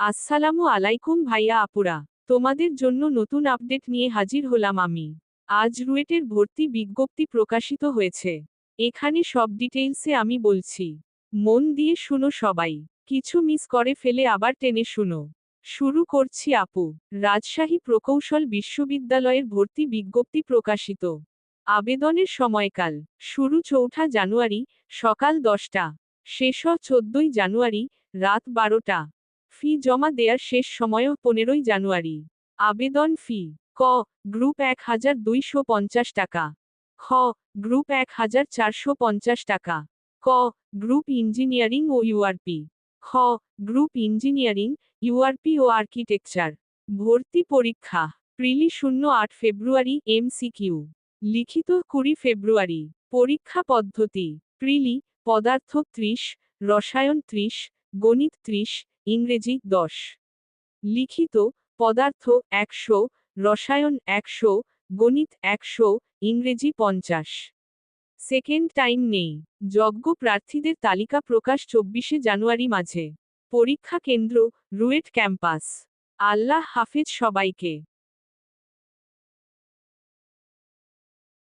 আসসালামু আলাইকুম ভাইয়া আপুরা। তোমাদের জন্য নতুন আপডেট নিয়ে হাজির হলাম আমি। আজ রুয়েটের ভর্তি বিজ্ঞপ্তি প্রকাশিত হয়েছে। এখানে সব ডিটেইলসে আমি বলছি। মন দিয়ে শুনো সবাই। কিছু মিস করে ফেলে আবার টেনে শুনো। শুরু করছি আপু। রাজশাহী প্রকৌশল বিশ্ববিদ্যালয়ের ভর্তি বিজ্ঞপ্তি প্রকাশিত। আবেদনের সময়কাল। শুরু চৌঠা জানুয়ারি, সকাল দশটা। শেষ চোদ্দই জানুয়ারি, রাত বারোটা। ফি জমা দেয়ার শেষ সময়ও পনেরোই জানুয়ারি। আবেদন ফি। ক, গ্রুপ এক হাজার দুইশো পঞ্চাশ টাকা। খ, গ্রুপ এক হাজার চারশো পঞ্চাশ টাকা। ক, গ্রুপ ইঞ্জিনিয়ারিং ও ইউআরপি খ, গ্রুপ ইঞ্জিনিয়ারিং ইউআরপি ও আর্কিটেকচার। ভর্তি পরীক্ষা। প্রিলি শূন্য আট ফেব্রুয়ারি এমসিকিউ লিখিত কুড়ি ফেব্রুয়ারি। পরীক্ষা পদ্ধতি। প্রিলি, পদার্থ ত্রিশ, রসায়ন ত্রিশ, গণিত ত্রিশ ইংরেজি দশ। লিখিত পদার্থ একশো, রসায়ন একশো, গণিত একশো, ইংরেজি পঞ্চাশ। সেকেন্ড টাইম নেই। যজ্ঞ প্রার্থীদের তালিকা প্রকাশ চব্বিশে জানুয়ারি মাঝে। পরীক্ষা কেন্দ্র রুয়েট ক্যাম্পাস। আল্লাহ হাফেজ সবাইকে।